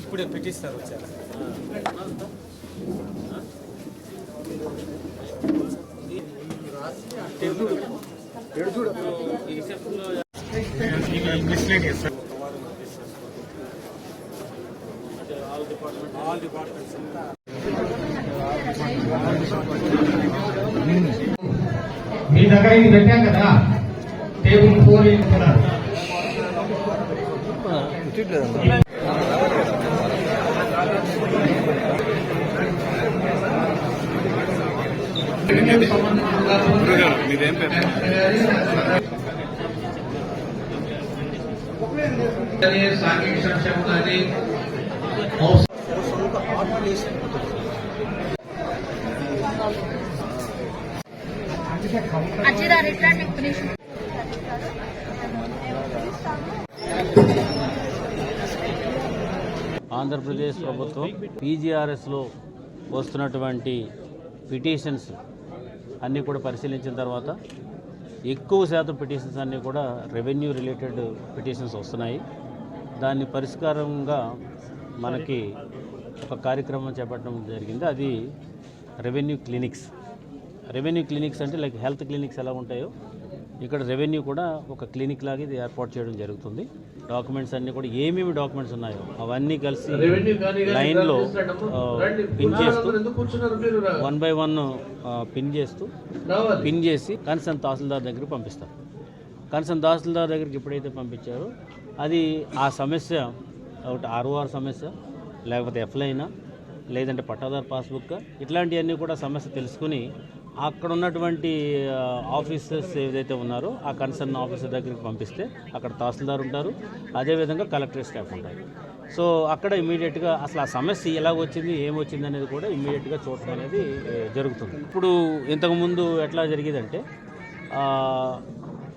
ఇప్పుడే పెట్టిస్తారు వచ్చారు. మిస్లేనియస్ సార్ ఆల్ డిపార్ట్మెంట్స్ మీ దగ్గర ఇది పెట్టాం కదా? టేబుల్ ఫోర్ కూడా. మీదేం పేరు సాంఘిక సంక్షేమం ఆంధ్రప్రదేశ్ ప్రభుత్వం పీజీఆర్ఎస్లో వస్తున్నటువంటి పిటిషన్స్ అన్నీ కూడా పరిశీలించిన తర్వాత ఎక్కువ శాతం పిటిషన్స్ అన్నీ కూడా రెవెన్యూ రిలేటెడ్ పిటిషన్స్ వస్తున్నాయి. దాన్ని పరిష్కారంగా మనకి ఒక కార్యక్రమం చేపట్టడం జరిగింది. అది రెవెన్యూ క్లినిక్స్. రెవెన్యూ క్లినిక్స్ అంటే లైక్ హెల్త్ క్లినిక్స్ ఎలా ఉంటాయో ఇక్కడ రెవెన్యూ కూడా ఒక క్లినిక్ లాగా ఇది ఏర్పాటు చేయడం జరుగుతుంది. డాక్యుమెంట్స్ అన్నీ కూడా ఏమేమి డాక్యుమెంట్స్ ఉన్నాయో అవన్నీ కలిసి లైన్లో పిన్ చేస్తూ వన్ బై వన్ పిన్ చేస్తూ పిన్ చేసి కన్సర్న్ తహసీల్దార్ దగ్గరికి పంపిస్తారు. కన్సర్న్ తహసీల్దార్ దగ్గరికి ఎప్పుడైతే పంపించారో అది ఆ సమస్య ఒకటి ఆర్ఓఆర్ సమస్య లేకపోతే ఎఫ్లైనా లేదంటే పట్టాదార్ పాస్బుక్ ఇట్లాంటివన్నీ కూడా సమస్య తెలుసుకుని అక్కడ ఉన్నటువంటి ఆఫీసర్స్ ఏదైతే ఉన్నారో ఆ కన్సర్న్ ఆఫీసర్ దగ్గరికి పంపిస్తే అక్కడ తహసీల్దార్ ఉంటారు. అదేవిధంగా కలెక్టరేట్ స్టాఫ్ ఉంటారు. సో అక్కడ ఇమీడియట్గా అసలు ఆ సమస్య ఎలా వచ్చింది ఏమొచ్చింది అనేది కూడా ఇమీడియట్గా చూడటం అనేది జరుగుతుంది. ఇప్పుడు ఇంతకుముందు ఎట్లా జరిగేదంటే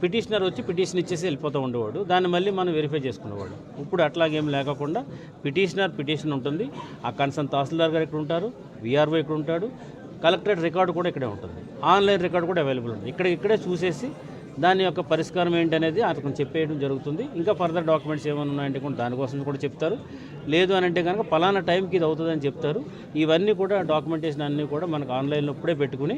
పిటిషనర్ వచ్చి పిటిషన్ ఇచ్చేసి వెళ్ళిపోతూ ఉండేవాడు. దాన్ని మళ్ళీ మనం వెరిఫై చేసుకునేవాడు ఇప్పుడు అట్లాగేం లేకుండా పిటిషనర్ పిటిషన్ ఉంటుంది. ఆ కన్సర్న్ తహసీల్దార్ గారు ఇక్కడ ఉంటారు విఆర్ఓ ఇక్కడ ఉంటాడు కలెక్టరేట్ రికార్డు కూడా ఇక్కడే ఉంటుంది. ఆన్లైన్ రికార్డు కూడా అవైలబుల్ ఉంది ఇక్కడ ఇక్కడే చూసేసి దాని యొక్క పరిష్కారం ఏంటనేది అతను చెప్పేయడం జరుగుతుంది. ఇంకా ఫర్దర్ డాక్యుమెంట్స్ ఏమైనా ఉన్నాయంటే కూడా దానికోసం కూడా చెప్తారు. లేదు అని అంటే కనుక పలానా టైంకి ఇది అవుతుందని చెప్తారు. ఇవన్నీ కూడా డాక్యుమెంటేషన్ అన్నీ కూడా మనకు ఆన్లైన్లో ఇప్పుడే పెట్టుకుని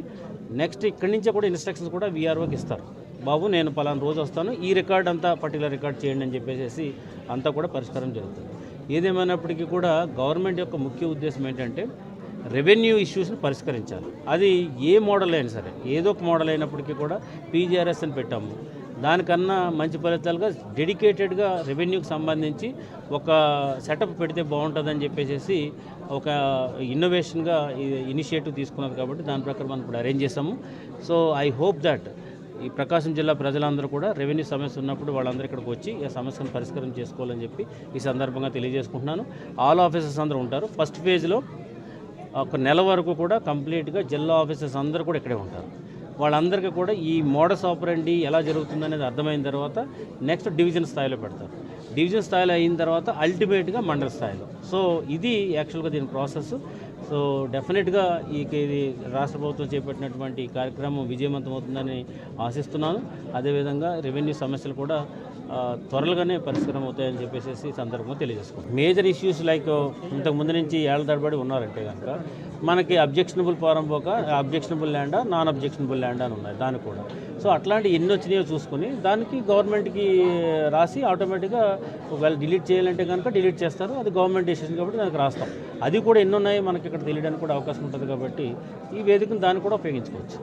నెక్స్ట్ ఇక్కడి నుంచే కూడా ఇన్స్ట్రక్షన్స్ కూడా వీఆర్ఓకి ఇస్తారు. బాబు నేను పలానా రోజు వస్తాను. ఈ రికార్డ్ అంతా పర్టికులర్ రికార్డ్ చేయండి అని చెప్పేసి అంతా కూడా పరిష్కారం జరుగుతుంది. ఏదేమైనప్పటికీ కూడా గవర్నమెంట్ యొక్క ముఖ్య ఉద్దేశం ఏంటంటే రెవెన్యూ ఇష్యూస్ని పరిష్కరించాలి. అది ఏ మోడల్ అయినా సరే ఏదో ఒక మోడల్ అయినప్పటికీ కూడా పీజీఆర్ఎస్ అని పెట్టాము. దానికన్నా మంచి ఫలితాలుగా డెడికేటెడ్గా రెవెన్యూకి సంబంధించి ఒక సెటప్ పెడితే బాగుంటుందని చెప్పేసి ఒక ఇన్నోవేషన్గా ఇనిషియేటివ్ తీసుకున్నది కాబట్టి దాని ప్రకారం మనం ఇప్పుడు అరేంజ్ చేసాము సో ఐ హోప్ దట్ ఈ ప్రకాశం జిల్లా ప్రజలందరూ కూడా రెవెన్యూ సమస్య ఉన్నప్పుడు వాళ్ళందరూ ఇక్కడికి వచ్చి ఈ సమస్యను పరిష్కారం చేసుకోవాలని చెప్పి ఈ సందర్భంగా తెలియజేసుకుంటున్నాను. ఆల్ ఆఫీసర్స్ అందరూ ఉంటారు. ఫస్ట్ ఫేజ్లో ఒక నెల వరకు కూడా కంప్లీట్గా జిల్లా ఆఫీసర్స్ అందరూ కూడా ఇక్కడే ఉంటారు. వాళ్ళందరికీ కూడా ఈ మోడస్ ఆపరండి ఎలా జరుగుతుందనేది అర్థమైన తర్వాత నెక్స్ట్ డివిజన్ స్థాయిలో పెడతారు. డివిజన్ స్థాయిలో అయిన తర్వాత అల్టిమేట్గా మండల స్థాయిలో. సో ఇది యాక్చువల్గా దీని ప్రాసెస్. సో డెఫినెట్గా ఈ ఇది రాష్ట్ర ప్రభుత్వం చేపట్టినటువంటి కార్యక్రమం విజయవంతం అవుతుందని ఆశిస్తున్నాను. అదేవిధంగా రెవెన్యూ సమస్యలు కూడా ఆ, త్వరలోనే పరిష్కారం అవుతాయని చెప్పేసి సందర్భంగా తెలియజేసుకోండి మేజర్ ఇష్యూస్ లైక్ ఇంతకు ముందు నుంచి ఏళ్ళ తరబడి ఉన్నారంటే కనుక మనకి అబ్జెక్షనబుల్ ఫారం పోక అబ్జెక్షనబుల్ ల్యాండా నాన్ అబ్జెక్షనబుల్ ల్యాండ్ అని ఉన్నాయి దానికి కూడా. సో అట్లాంటి ఎన్ని వచ్చినాయో చూసుకుని దానికి గవర్నమెంట్కి రాసి ఆటోమేటిక్గా ఒకవేళ డిలీట్ చేయాలంటే కనుక డిలీట్ చేస్తారు అది గవర్నమెంట్ డెసిషన్ కాబట్టి దానికి రాస్తాం. అది కూడా ఎన్ని ఉన్నాయి మనకి ఇక్కడ తెలియడానికి కూడా అవకాశం ఉంటుంది కాబట్టి ఈ వేదికను దాన్ని కూడా ఉపయోగించుకోవచ్చు.